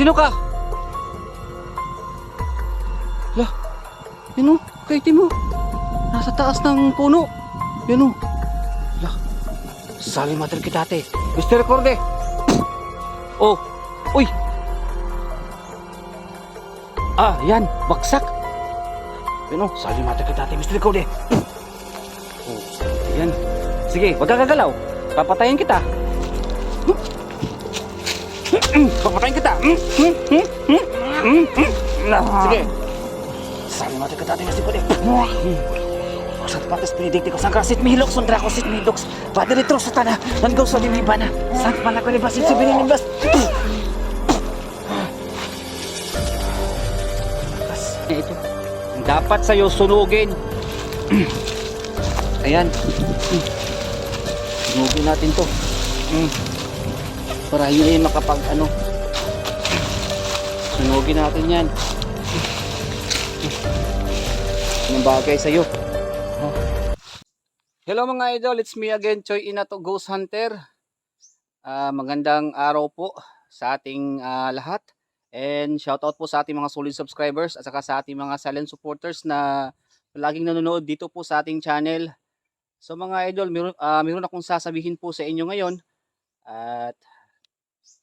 Sino ka? La, yun o, kaiti mo. Nasa taas ng puno. Yun o. La, sali mater kita ate. Mr. Recorde. Oh, uy. Ah, yan, baksak. Yun o, sali mater kita ate, Mr. Recorde. Oh, yan. Sige, wag ka gagalaw. Papatayin kita. Papatayin kita. Sige. Sabi mo ka dati nasi din. Sa patas pinidikti ko sa krasit mihilok sundra ko sit midoks. Pada retro sa tana. Nanggaw sa limibana. San pala ko ni basit sa bininimbas. Pas, ito. Dapat sa'yo sunugin. Ayan. Sunugin natin to. Para hindi makapag ano. Sunugin natin yan. Anong bagay sa'yo? Hello mga idol, it's me again, Choi Inato Ghost Hunter. Ah, magandang araw po sa ating ah, lahat. And shoutout po sa ating mga solid subscribers at saka sa ating mga silent supporters na laging nanonood dito po sa ating channel. So mga idol, meron, ah, meron akong sasabihin po sa inyo ngayon. At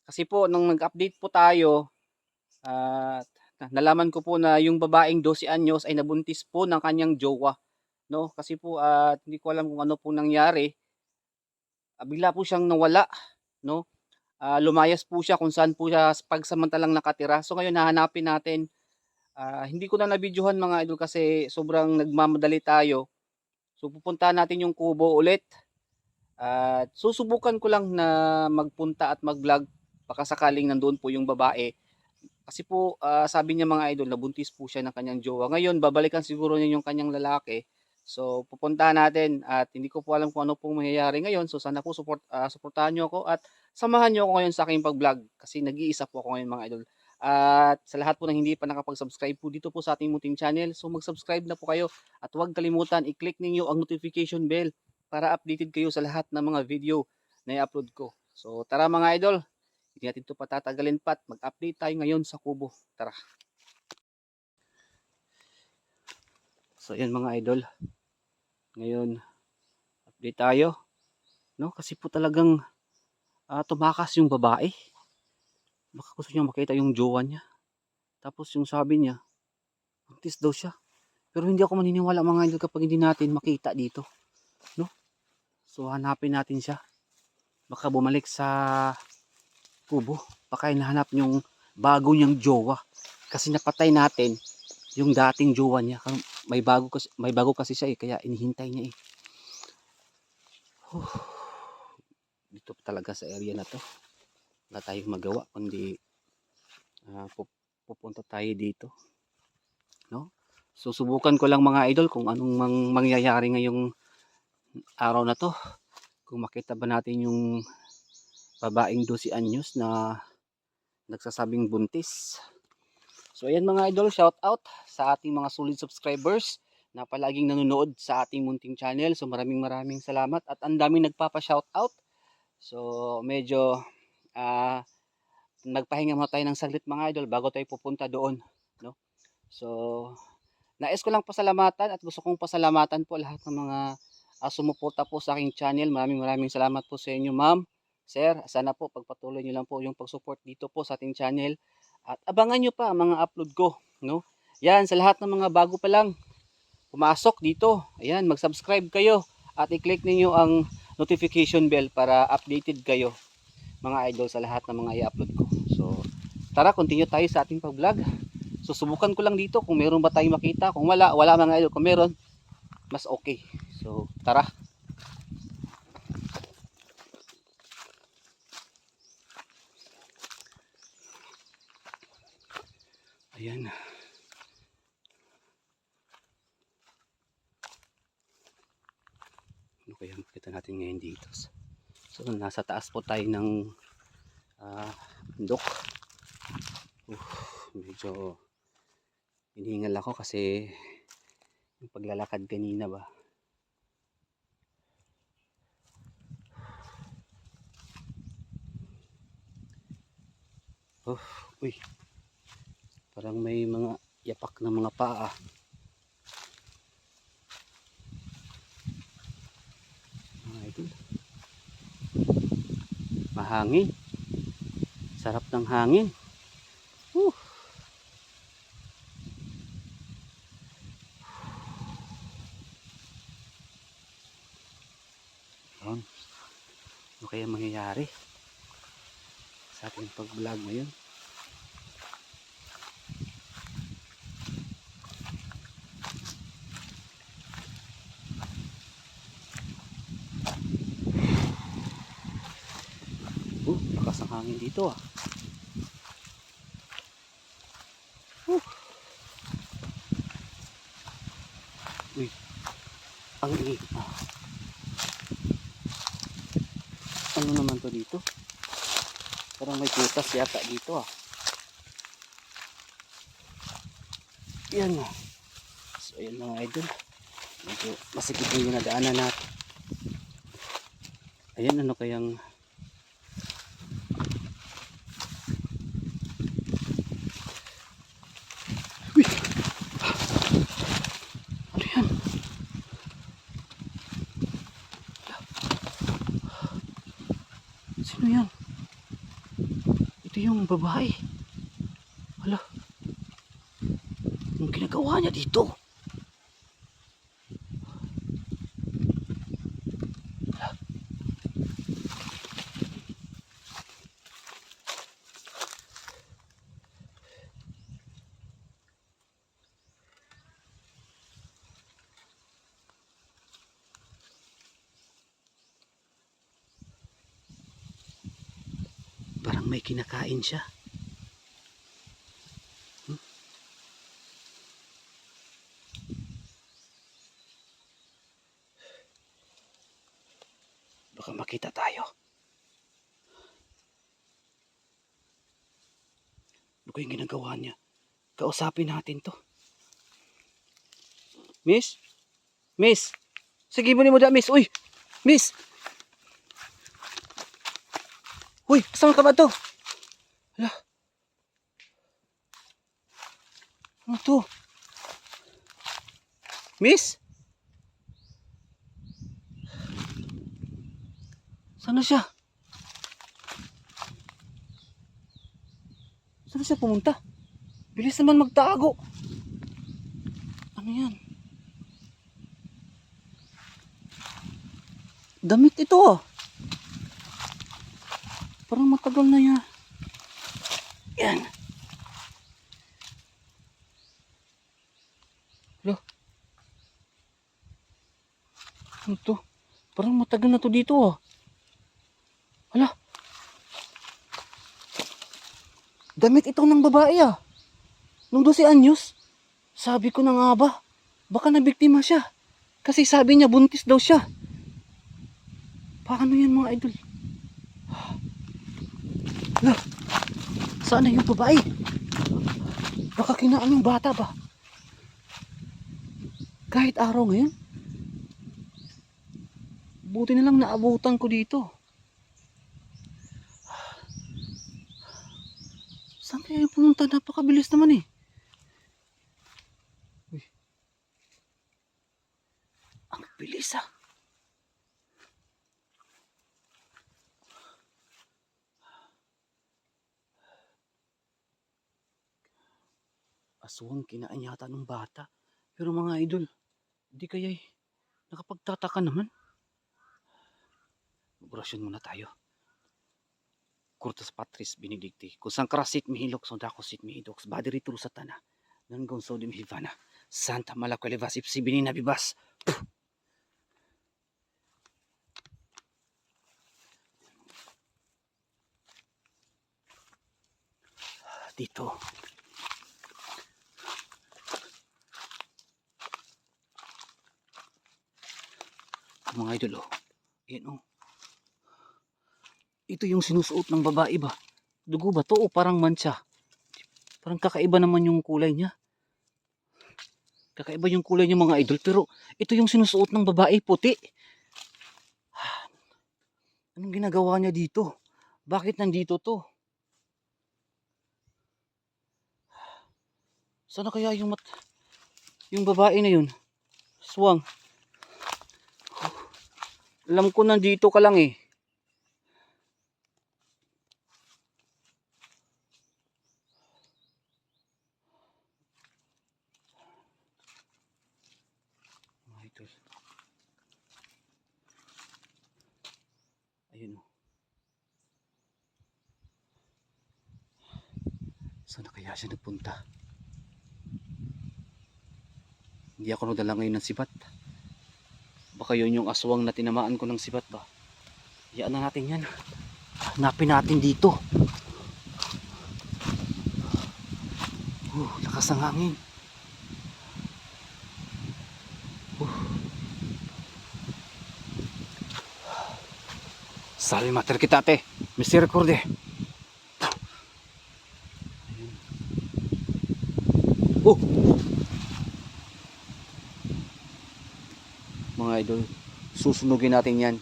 kasi po nung nag-update po tayo at nalaman ko po na yung babaeng 12 anyos ay nabuntis po ng kanyang jowa. No? Kasi po at hindi ko alam kung ano po nangyari. Ah, bigla po siyang nawala, no? Ah, lumayas po siya kung saan po siya pagsamantalang nakatira. So ngayon hahanapin natin. Ah, hindi ko na nabidyohan mga idol kasi sobrang nagmamadali tayo. So pupunta natin yung kubo ulit. At susubukan ko lang na magpunta at mag-vlog baka sakaling nandoon po yung babae. Kasi po ah, sabi niya mga idol nabuntis po siya ng kanyang jowa. Ngayon babalikan siguro niya yung kanyang lalaki. So pupuntahan natin at hindi ko po alam kung ano pong mangyayari ngayon. So sana po support ah, suportahan niyo ako at samahan niyo ako ngayon sa aking pag-vlog kasi nag-iisa po ako ngayon mga idol. At sa lahat po ng hindi pa nakapag-subscribe po dito po sa ating munting channel, so mag-subscribe na po kayo at huwag kalimutan i-click ninyo ang notification bell para updated kayo sa lahat ng mga video na i-upload ko. So tara mga idol, hindi natin ito patatagalin pat, mag-update tayo ngayon sa kubo. Tara. So yan mga idol. Ngayon, update tayo. No? Kasi po talagang ah, tumakas yung babae. Baka gusto niya makita yung jowa niya. Tapos yung sabi niya, buntis daw siya. Pero hindi ako maniniwala mga idol kapag hindi natin makita dito. No? So hanapin natin siya. Baka bumalik sa kubo. Baka hinahanap yung bago niyang jowa. Kasi napatay natin yung dating jowa niya. May bago kasi, may bago kasi siya eh, kaya inihintay niya eh. Huh. Dito talaga sa area na to wala tayong magawa kundi pup- pupunta tayo dito no susubukan ko lang mga idol kung anong mang mangyayari ngayong araw na to kung makita ba natin yung babaeng 12 anyos na nagsasabing buntis. So ayan mga idol shout out sa ating mga solid subscribers na palaging nanonood sa ating munting channel. So maraming maraming salamat at ang daming nagpapa shout out. So medyo ah nagpahinga muna tayo ng saglit mga idol bago tayo pupunta doon no? So nais ko lang pasalamatan at gusto kong pasalamatan po lahat ng mga uh, sumuporta po sa aking channel. Maraming maraming salamat po sa inyo ma'am sir sana po pagpatuloy niyo lang po yung pag-support dito po sa ating channel at abangan niyo pa ang mga upload ko no yan sa lahat ng mga bago pa lang pumasok dito ayan mag-subscribe kayo at i-click ninyo ang notification bell para updated kayo mga idol sa lahat ng mga i-upload ko. So, tara, continue tayo sa ating pag-vlog. Susubukan ko lang dito kung meron ba tayong makita. Kung wala, wala mga idol. Kung meron, mas okay. So, tara. Ayan. Ano kaya makita natin ngayon dito? So nasa taas po tayo ng ah, bundok. Uh, medyo hinihingal ako kasi yung paglalakad kanina ba. Oh, uy. Parang may mga yapak na mga paa. Mga idol. Mahangin. Sarap ng hangin. Whew. Ano kaya mangyayari sa ating pag-vlog ngayon? Uh, lakas ang hangin dito ah. Uh. Uy, ang init ah. Ano naman to dito? Parang may putas yata dito ah. Yan ah. So yun mga idol. Medyo masikip yung nadaanan natin. Ayan ano kayang Ito yung babae. Hala. Anong ginagawa niya dito? Hala. Parang may kinakain siya. Hmm? Baka makita tayo. Ano ko yung ginagawa niya? Kausapin natin to. Miss? Miss? Sige mo ni mo da, miss. Uy! Miss! Uy, saan ka ba to? Hala. Ano to? Miss? Saan na siya? Saan siya pumunta? Bilis naman magtago. Ano yan? Damit ito ah. Parang matagal na yan. Yan. Lo. Ano to? Parang matagal na to dito ah. Hala. Damit ito ng babae ah. Nung 12 anyos. Sabi ko na nga ba, baka nabiktima siya. Kasi sabi niya buntis daw siya. Paano yan mga idol? Saan na yung babae? Baka kinaan yung bata ba? Kahit araw ngayon? Buti na lang naabutan ko dito. Saan kaya yung pumunta? Napakabilis naman eh. Uy. Ang bilis ah. Aswang kinain yata ng bata. Pero mga idol, di kaya nakapagtataka naman. Orasyon muna tayo. Curtus Patris Benedicti, kusang karasit mihilok so dako sit mihidoks, badiri tulu sa tana, nan gonso di mihivana, Santa Malakwelevas ipsi binina bibas. Puh! Dito. Mga idol oh. Yan oh. Ito yung sinusuot ng babae ba? Dugo ba to o parang mancha? Parang kakaiba naman yung kulay niya. Kakaiba yung kulay niya mga idol pero ito yung sinusuot ng babae puti. Anong ginagawa niya dito? Bakit nandito to? Sana kaya yung mat... Yung babae na yun? Swang. Alam ko nandito ka lang eh. Idol. Ayun o. Saan na kaya siya nagpunta? Hindi ako nadala ngayon ng sibat. Baka yun yung aswang na tinamaan ko ng sibat ba? Hayaan na natin yan. Hanapin natin dito. Uh, lakas ng hangin. Uh. Sali mater kita ate. Mr. Recorde. Oh! Idol, susunugin natin yan.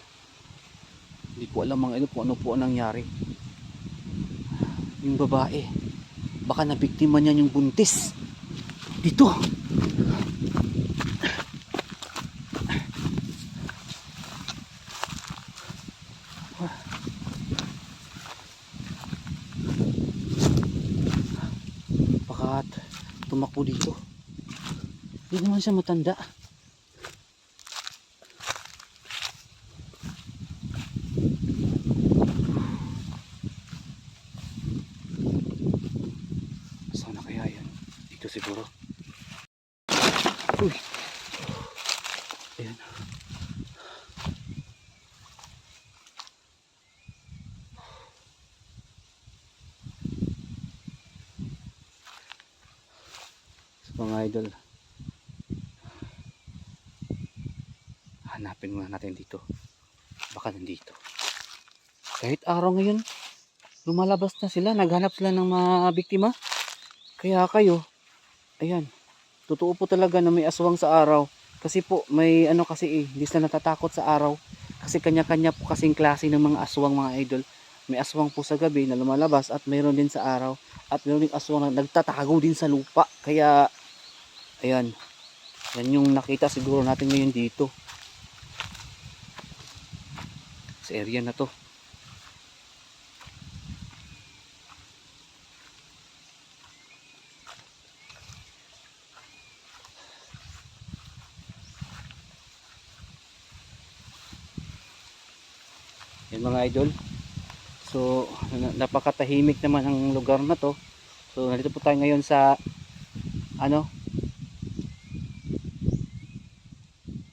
Hindi ko alam mga idol kung ano po ang nangyari. Yung babae, baka nabiktima niya yung buntis. Dito! Baka tumakbo dito. Hindi naman siya matanda. Sana kaya yan? Dito siguro. Uy! Ayan. So, mga idol. Hanapin muna natin dito. Baka nandito. Kahit araw ngayon, lumalabas na sila, naghanap sila ng mga biktima. Kaya kayo, ayan, totoo po talaga na may aswang sa araw. Kasi po, may ano kasi eh, hindi sila natatakot sa araw. Kasi kanya-kanya po kasing klase ng mga aswang mga idol. May aswang po sa gabi na lumalabas at mayroon din sa araw. At mayroon din aswang na nagtatago din sa lupa. Kaya, ayan, yan yung nakita siguro natin ngayon dito. Sa area na to. Yan mga idol. So, na- napakatahimik naman ang lugar na to. So, nandito po tayo ngayon sa ano?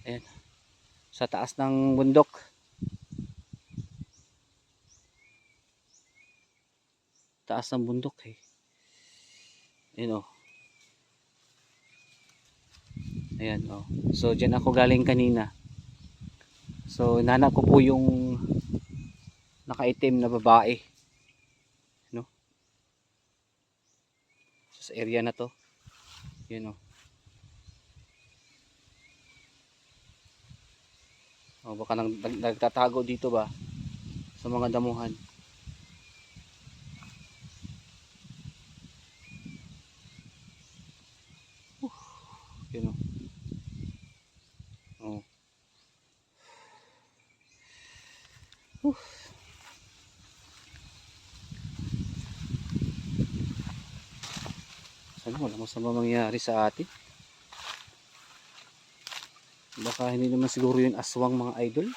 Ayan. Sa taas ng bundok. Taas ng bundok eh. Ayan oh. Ayan oh. So, dyan ako galing kanina. So, nana ko po yung nakaitim na babae. No? So, sa area na to. Yun oh. Oh, baka nang, nag- nagtatago dito ba sa mga damuhan. Uh, yun oh. Oh. Sana wala masama mangyari sa atin. Baka hindi naman siguro yun aswang mga idol.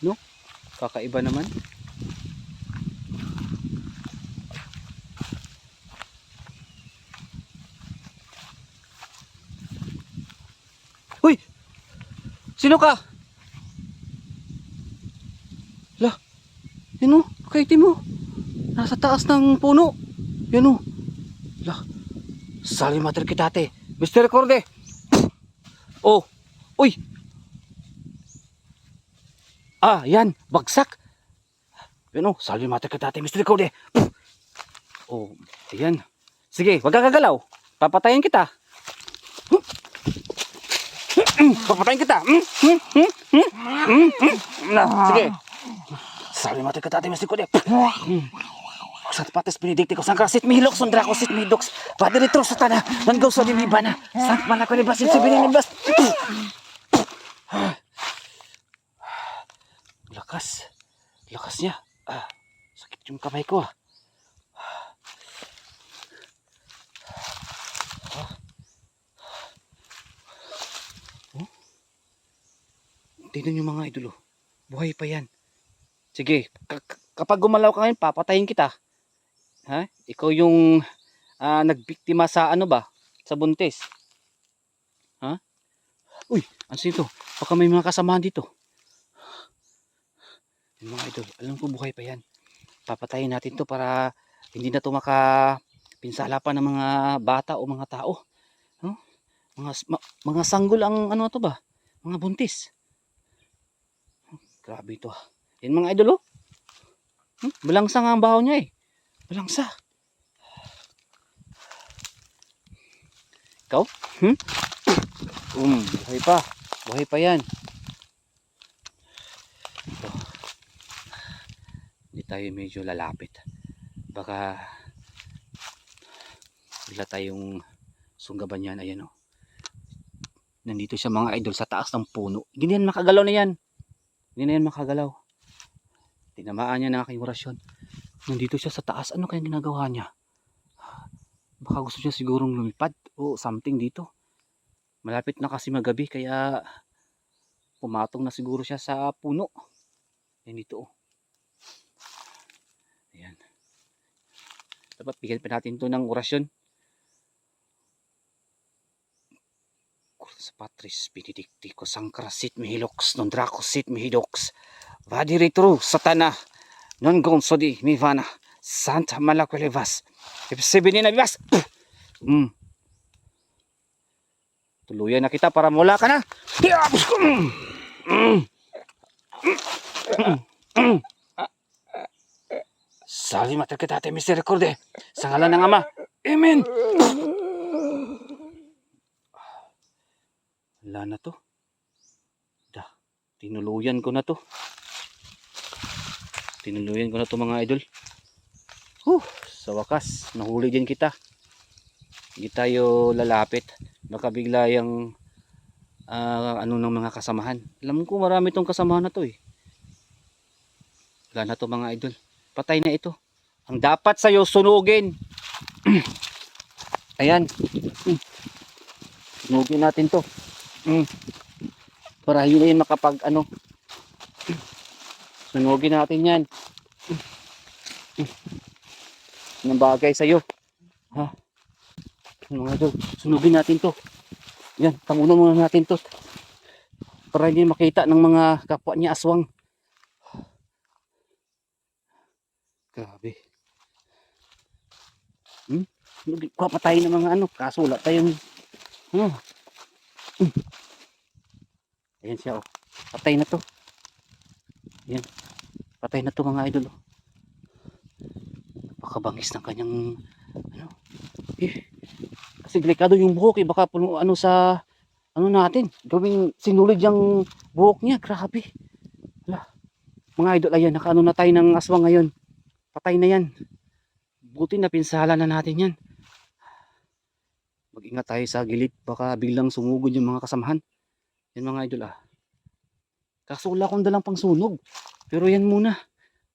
No? Kakaiba naman. Uy! Sino ka? La, yan o, kaitim mo. Nasa taas ng puno. Yan o. La, sali mater kitate. Mr. Recorde. Oh, uy. Ah, yan, bagsak. Yan o, sali mater kitate, Mr. Recorde. Oh, ayan. Sige, wag ka gagalaw. Papatayin kita. Papatayin kita. Mm, mm, mm, mm, mm, mm. Na, sige. Sabi mo kita ate Mr. Kode. Mm. Kusat pates benedicticus sangkrasit mihilok sundrakosit mihidox. Padre retro sa tana. Nanggaw sa dinibana. Sant malakulibas si bininibas. Lakas. Lakas niya. Ah, sakit yung kamay ko ah. Oh. Tingnan yung mga idolo. Buhay pa yan. Sige, ka- ka- kapag gumalaw ka ngayon, papatayin kita. Ha? Ikaw yung ah, nagbiktima sa ano ba? Sa buntis. Ha? Uy, ano ito? Baka may mga kasamahan dito. Yung mga idol, alam ko buhay pa yan. Papatayin natin to para hindi na to makapinsala pa ng mga bata o mga tao. No? Mga, ma- mga sanggol ang ano to ba? Mga buntis. Grabe ito. ah. Yan mga idol oh. Hmm? Balangsa nga ang baho niya eh. Balangsa. Ikaw? Hmm? Um, buhay pa. Buhay pa yan. Ito. Hindi tayo medyo lalapit. Baka bigla tayong sunggaban yan. Ayan oh. Nandito siya mga idol sa taas ng puno. Hindi yan makagalaw na yan. Hindi na yan makagalaw. Tinamaan niya ng aking orasyon. Nandito siya sa taas. Ano kaya ginagawa niya? Baka gusto niya sigurong lumipad o something dito. Malapit na kasi magabi kaya pumatong na siguro siya sa puno. Yan dito oh. Ayan. Dapat bigyan pa natin to ng orasyon. Kursa patris benedicticus sancrasit mihilox non dracosit mihidox vadi retro satana non gonsodi mi vana santa malakwelevas ibsibini na bibas mm. tuluyan na kita para mula ka na! Mm. Mm. Mm. Sali mater kita te misericorde sa ngalan ng Ama Amen Wala na to. Da, tinuluyan ko na to. Tinuluyan ko na to mga idol. Huh, sa wakas, nahuli din kita. Hindi tayo lalapit. Baka bigla yung ah, ano ng mga kasamahan. Alam ko marami tong kasamahan na to eh. Wala na to mga idol. Patay na ito. Ang dapat sa'yo sunugin. Ayan. Sunugin natin to. Mm. Para hindi makapag ano. Sunugin natin yan. Ng bagay sa'yo. Ha? Mga idol, sunugin natin to. Yan, tangunan muna natin to. Para hindi makita ng mga kapwa niya aswang. Grabe. Hmm? Kuha pa tayo ng mga ano, kaso wala tayong ano, Ayan siya oh. Patay na to. Ayan. Patay na to mga idol oh. Napakabangis ng kanyang ano. Eh. Kasi delikado yung buhok eh. Baka puno ano sa ano natin. Gawing sinulid yung buhok niya. Grabe. Wala. Mga idol ayan. Nakaano na tayo ng aswang ngayon. Patay na yan. Buti na pinsala na natin yan. Mag-ingat tayo sa gilid. Baka biglang sumugod yung mga kasamahan. Yan mga idol ah. Kaso wala akong dalang pangsunog. Pero yan muna.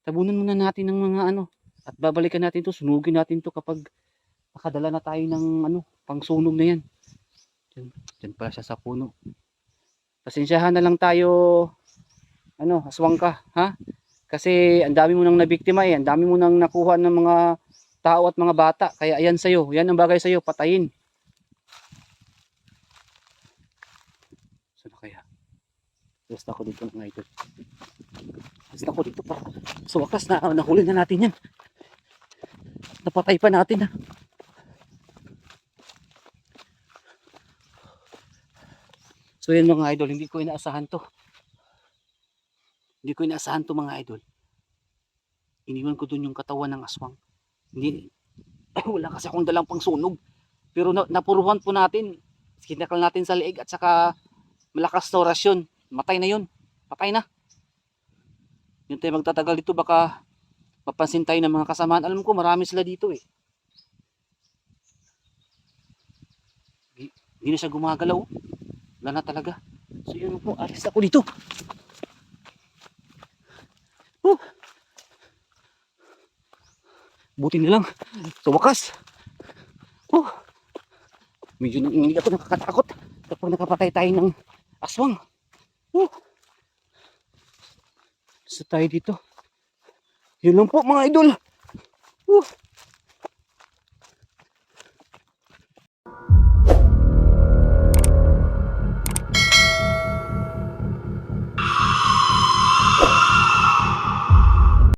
Tabunan muna natin ng mga ano. At babalikan natin to. Sunugin natin to kapag nakadala na tayo ng ano, pangsunog na yan. Diyan, diyan pala siya sa puno. Pasensyahan na lang tayo ano, aswang ka, ha? Kasi ang dami mo nang nabiktima eh. Ang dami mo nang nakuha ng mga tao at mga bata. Kaya ayan sa'yo. Yan ang bagay sa'yo. Patayin. Saan na kaya? Basta ako dito mga idol. Basta ako dito para sa wakas na nahuli na natin yan. Napatay pa natin ha. So yan mga idol, hindi ko inaasahan to. Hindi ko inaasahan to mga idol. Iniwan ko dun yung katawan ng aswang. Hindi, wala kasi akong dalang pang sunog. Pero na, napuruhan po natin. Kinakal natin sa leeg at saka malakas na orasyon. Matay na yun. Patay na. Yung tayo magtatagal dito baka mapansin tayo ng mga kasamaan. Alam ko marami sila dito eh. Di- Hindi na siya gumagalaw. Wala na talaga. So yun po, alis ako dito. Oh. Buti na lang. Sa wakas. Oh. Medyo nang ingin ako nakakatakot kapag nakapatay tayo ng aswang. Oh. Sa tayo dito. Yun lang po mga idol. Uh.